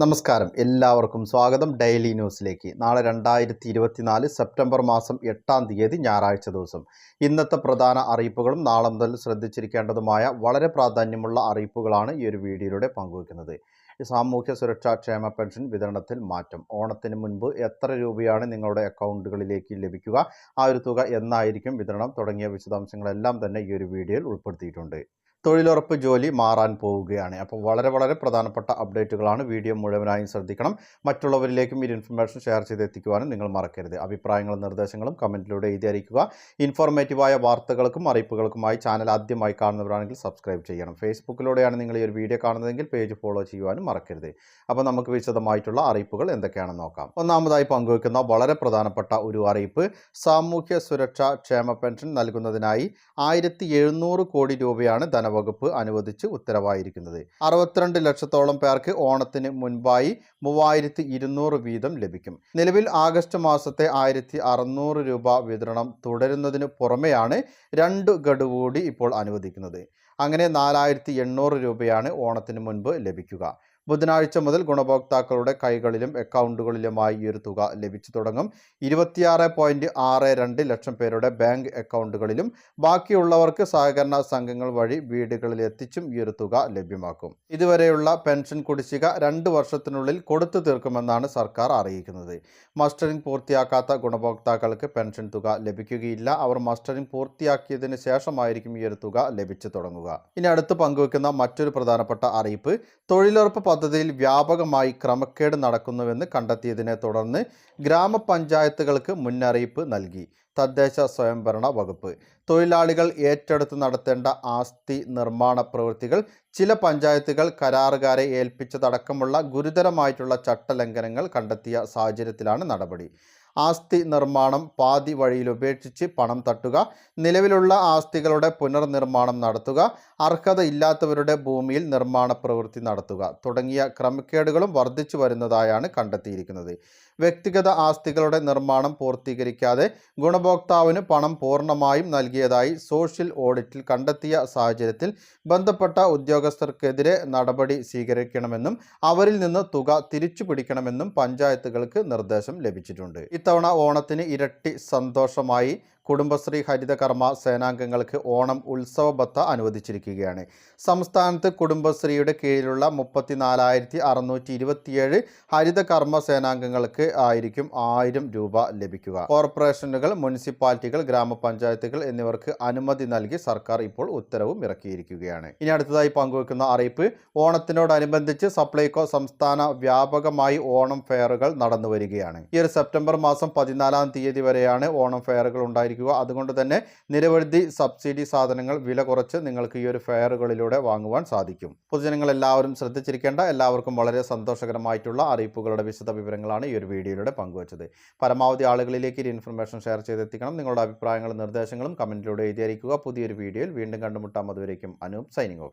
നമസ്കാരം. എല്ലാവർക്കും സ്വാഗതം. ഡെയിലി ന്യൂസിലേക്ക്. നാളെ രണ്ടായിരത്തി ഇരുപത്തിനാല് സെപ്റ്റംബർ മാസം എട്ടാം തീയതി ഞായറാഴ്ച ദിവസം. ഇന്നത്തെ പ്രധാന അറിയിപ്പുകളും നാളെ മുതൽ ശ്രദ്ധിച്ചിരിക്കേണ്ടതുമായ വളരെ പ്രാധാന്യമുള്ള അറിയിപ്പുകളാണ് ഈ ഒരു വീഡിയോയിലൂടെ പങ്കുവയ്ക്കുന്നത്. സാമൂഹ്യ സുരക്ഷാ ക്ഷേമ പെൻഷൻ വിതരണത്തിൽ മാറ്റം. ഓണത്തിന് മുൻപ് എത്ര രൂപയാണ് നിങ്ങളുടെ അക്കൗണ്ടുകളിലേക്ക് ലഭിക്കുക? ആ ഒരു തുക എന്നായിരിക്കും വിതരണം. തുടങ്ങിയ വിശദാംശങ്ങളെല്ലാം തന്നെ ഈ ഒരു വീഡിയോയിൽ ഉൾപ്പെടുത്തിയിട്ടുണ്ട്. തൊഴിലുറപ്പ് ജോലി മാറാൻ പോവുകയാണ്. അപ്പോൾ വളരെ വളരെ പ്രധാനപ്പെട്ട അപ്ഡേറ്റുകളാണ് വീഡിയോ മുഴുവനായും ശ്രദ്ധിക്കണം. മറ്റുള്ളവരിലേക്കും ഈ ഇൻഫർമേഷൻ ഷെയർ ചെയ്തെത്തിക്കുവാനും നിങ്ങൾ മറക്കരുത്. അഭിപ്രായങ്ങളും നിർദ്ദേശങ്ങളും കമന്റിലൂടെ എഴുതി അറിയിക്കുക. ഇൻഫോർമേറ്റീവായ വാർത്തകൾക്കും അറിയിപ്പുകൾക്കുമായി ചാനൽ ആദ്യമായി കാണുന്നവരാണെങ്കിൽ സബ്സ്ക്രൈബ് ചെയ്യണം. ഫേസ്ബുക്കിലൂടെയാണ് നിങ്ങൾ ഈ ഒരു വീഡിയോ കാണുന്നതെങ്കിൽ പേജ് ഫോളോ ചെയ്യുവാനും മറക്കരുത്. അപ്പോൾ നമുക്ക് വിശദമായിട്ടുള്ള അറിയിപ്പുകൾ എന്തൊക്കെയാണെന്ന് നോക്കാം. ഒന്നാമതായി പങ്കുവയ്ക്കുന്ന വളരെ പ്രധാനപ്പെട്ട ഒരു അറിയിപ്പ്. സാമൂഹ്യ സുരക്ഷാ ക്ഷേമ പെൻഷൻ നൽകുന്നതിനായി ആയിരത്തി കോടി രൂപയാണ് ധനവകുപ്പ് അനുവദിച്ച് ഉത്തരവായിരിക്കുന്നത്. അറുപത്തിരണ്ട് ലക്ഷത്തോളം പേർക്ക് ഓണത്തിന് മുൻപായി മൂവായിരത്തി ഇരുന്നൂറ് വീതം ലഭിക്കും. നിലവിൽ ആഗസ്റ്റ് മാസത്തെ ആയിരത്തി അറുന്നൂറ് രൂപ വിതരണം തുടരുന്നതിന് പുറമെയാണ് രണ്ട് ഗഡു കൂടി ഇപ്പോൾ അനുവദിക്കുന്നത്. അങ്ങനെ നാലായിരത്തി എണ്ണൂറ് രൂപയാണ് ഓണത്തിന് മുൻപ് ലഭിക്കുക. ബുധനാഴ്ച മുതൽ ഗുണഭോക്താക്കളുടെ കൈകളിലും അക്കൗണ്ടുകളിലുമായി ഈ ഒരു തുക ലഭിച്ചു തുടങ്ങും. ഇരുപത്തിയാറ് പോയിന്റ് ആറ് രണ്ട് ലക്ഷം പേരുടെ ബാങ്ക് അക്കൗണ്ടുകളിലും ബാക്കിയുള്ളവർക്ക് സഹകരണ സംഘങ്ങൾ വഴി വീടുകളിൽ എത്തിച്ചും ഈ ഒരു തുക ലഭ്യമാക്കും. ഇതുവരെയുള്ള പെൻഷൻ കുടിശ്ശിക രണ്ട് വർഷത്തിനുള്ളിൽ കൊടുത്തു തീർക്കുമെന്നാണ് സർക്കാർ അറിയിക്കുന്നത്. മസ്റ്ററിംഗ് പൂർത്തിയാക്കാത്ത ഗുണഭോക്താക്കൾക്ക് പെൻഷൻ തുക ലഭിക്കുകയില്ല. അവർ മസ്റ്ററിംഗ് പൂർത്തിയാക്കിയതിന് ശേഷമായിരിക്കും ഈ ഒരു തുക ലഭിച്ചു തുടങ്ങുക. ഇനി അടുത്ത് പങ്കുവെക്കുന്ന മറ്റൊരു പ്രധാനപ്പെട്ട അറിയിപ്പ് തൊഴിലുറപ്പ് പദ്ധതിയിൽ വ്യാപകമായി ക്രമക്കേട് നടക്കുന്നുവെന്ന് കണ്ടെത്തിയതിനെ തുടർന്ന് ഗ്രാമപഞ്ചായത്തുകൾക്ക് മുന്നറിയിപ്പ് നൽകി. തദ്ദേശ സ്വയംഭരണ വകുപ്പ്. തൊഴിലാളികൾ ഏറ്റെടുത്ത് നടത്തേണ്ട ആസ്തി നിർമ്മാണ പ്രവൃത്തികൾ ചില പഞ്ചായത്തുകൾ കരാറുകാരെ ഏൽപ്പിച്ചതടക്കമുള്ള ഗുരുതരമായിട്ടുള്ള ചട്ടലംഘനങ്ങൾ കണ്ടെത്തിയ സാഹചര്യത്തിലാണ് നടപടി. ആസ്തി നിർമ്മാണം പാതി വഴിയിൽ ഉപേക്ഷിച്ച് പണം തട്ടുക നിലവിലുള്ള ആസ്തികളുടെ പുനർനിർമ്മാണം നടത്തുക അർഹതയില്ലാത്തവരുടെ ഭൂമിയിൽ നിർമ്മാണ പ്രവൃത്തി നടത്തുക തുടങ്ങിയ ക്രമക്കേടുകളും വർദ്ധിച്ചു വരുന്നതായാണ് കണ്ടെത്തിയിരിക്കുന്നത്. വ്യക്തിഗത ആസ്തികളുടെ നിർമ്മാണം പൂർത്തീകരിക്കാതെ ഗുണഭോക്താവിന് പണം പൂർണമായും നൽകിയതായി സോഷ്യൽ ഓഡിറ്റിൽ കണ്ടെത്തിയ സാഹചര്യത്തിൽ ബന്ധപ്പെട്ട ഉദ്യോഗസ്ഥർക്കെതിരെ നടപടി സ്വീകരിക്കണമെന്നും അവരിൽ നിന്ന് തുക തിരിച്ചു പിടിക്കണമെന്നും പഞ്ചായത്തുകൾക്ക് നിർദ്ദേശം ലഭിച്ചിട്ടുണ്ട്. ഇത്തവണ ഓണത്തിന് ഇരട്ടി സന്തോഷമായി കുടുംബശ്രീ ഹരിതകർമ്മ സേനാംഗങ്ങൾക്ക് ഓണം ഉത്സവ ബത്ത അനുവദിച്ചിരിക്കുകയാണ്. സംസ്ഥാനത്ത് കുടുംബശ്രീയുടെ കീഴിലുള്ള മുപ്പത്തിനാലായിരത്തി അറുന്നൂറ്റി ഇരുപത്തിയേഴ് ഹരിതകർമ്മ സേനാംഗങ്ങൾക്ക് ആയിരിക്കും ആയിരം രൂപ ലഭിക്കുക. കോർപ്പറേഷനുകൾ മുനിസിപ്പാലിറ്റികൾ ഗ്രാമപഞ്ചായത്തുകൾ എന്നിവർക്ക് അനുമതി നൽകി സർക്കാർ ഇപ്പോൾ ഉത്തരവും ഇറക്കിയിരിക്കുകയാണ്. ഇനി അടുത്തതായി പങ്കുവെക്കുന്ന അറിയിപ്പ്. ഓണത്തിനോടനുബന്ധിച്ച് സപ്ലൈകോ സംസ്ഥാന വ്യാപകമായി ഓണം ഫെയറുകൾ നടന്നു വരികയാണ് ഈ ഒരു സെപ്റ്റംബർ മാസം പതിനാലാം തീയതി വരെയാണ് ഓണം ഫെയറുകൾ ഉണ്ടായിരിക്കുക അതുകൊണ്ട് തന്നെ നിരവധി സബ്സിഡി സാധനങ്ങൾ വില കുറച്ച് നിങ്ങൾക്ക് ഈ ഒരു ഫെയറുകളിലൂടെ വാങ്ങുവാൻ സാധിക്കും. പൊതുജനങ്ങൾ എല്ലാവരും ശ്രദ്ധിച്ചിരിക്കേണ്ട എല്ലാവർക്കും വളരെ സന്തോഷകരമായിട്ടുള്ള അറിയിപ്പുകളുടെ വിശദ വിവരങ്ങളാണ് ഈ ഒരു വീഡിയോയിലൂടെ പങ്കുവച്ചത്. പരമാവധി ആളുകളിലേക്ക് ഈ ഇൻഫർമേഷൻ ഷെയർ ചെയ്തെത്തിക്കണം. നിങ്ങളുടെ അഭിപ്രായങ്ങളും നിർദ്ദേശങ്ങളും കമന്റിലൂടെ എഴുതിയിരിക്കുക പുതിയൊരു വീഡിയോയിൽ വീണ്ടും കണ്ടുമുട്ടാം. അതുവരേക്കും അനൂപ് സൈനിങ് ഓഫ്.